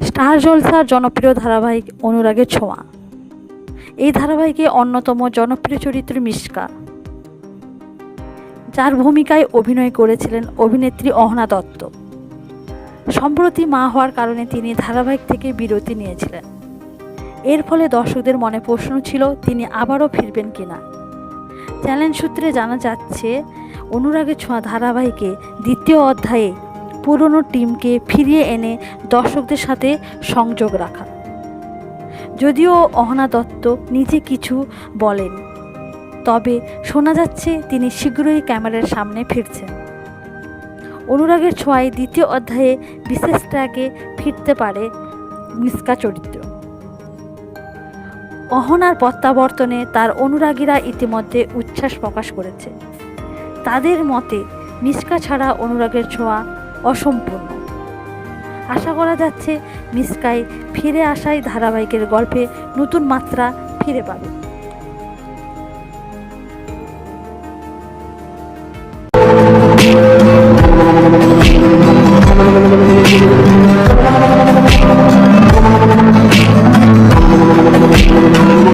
Star জলসার জনপ্রিয় ধারাবাহিক অনুরাগের ছোঁয়া। এই ধারাবাহিকে অন্যতম জনপ্রিয় চরিত্র মিশকা। যার ভূমিকায় অভিনয় করেছিলেন অভিনেত্রী অহনা দত্ত। সম্প্রতি মা হওয়ার কারণে তিনি ধারাবাহিক থেকে বিরতি নিয়েছিলেন। এর ফলে দর্শকদের মনে প্রশ্ন ছিল, তিনি আবারও ফিরবেন কিনা? চ্যানেল সূত্রে জানা যাচ্ছে, অনুরাগের ছোঁয়া ধারাবাহিকে দ্বিতীয় অধ্যায়ে পুরনো টিমকে ফিরিয়ে এনে দর্শকদের সাথে সংযোগ রাখা। যদিও অহনা দত্ত নিজে কিছু বলেন, তবে শোনা যাচ্ছে তিনি শীঘ্রই ক্যামেরার সামনে ফিরছেন। অনুরাগের ছোঁয়ায় দ্বিতীয় অধ্যায়ে বিশেষ ট্র্যাকে ফিরতে পারে মিসকা চরিত্র। অহনার প্রত্যাবর্তনে তার অনুরাগীরা ইতিমধ্যে উচ্ছ্বাস প্রকাশ করেছে। তাদের মতে মিসকা ছাড়া অনুরাগের ছোঁয়া অসম্পূর্ণ। আশা করা যাচ্ছে মিসকাই ফিরে আসায় ধারাবাহিকের গল্পে নতুন মাত্রা ফিরে পাবে।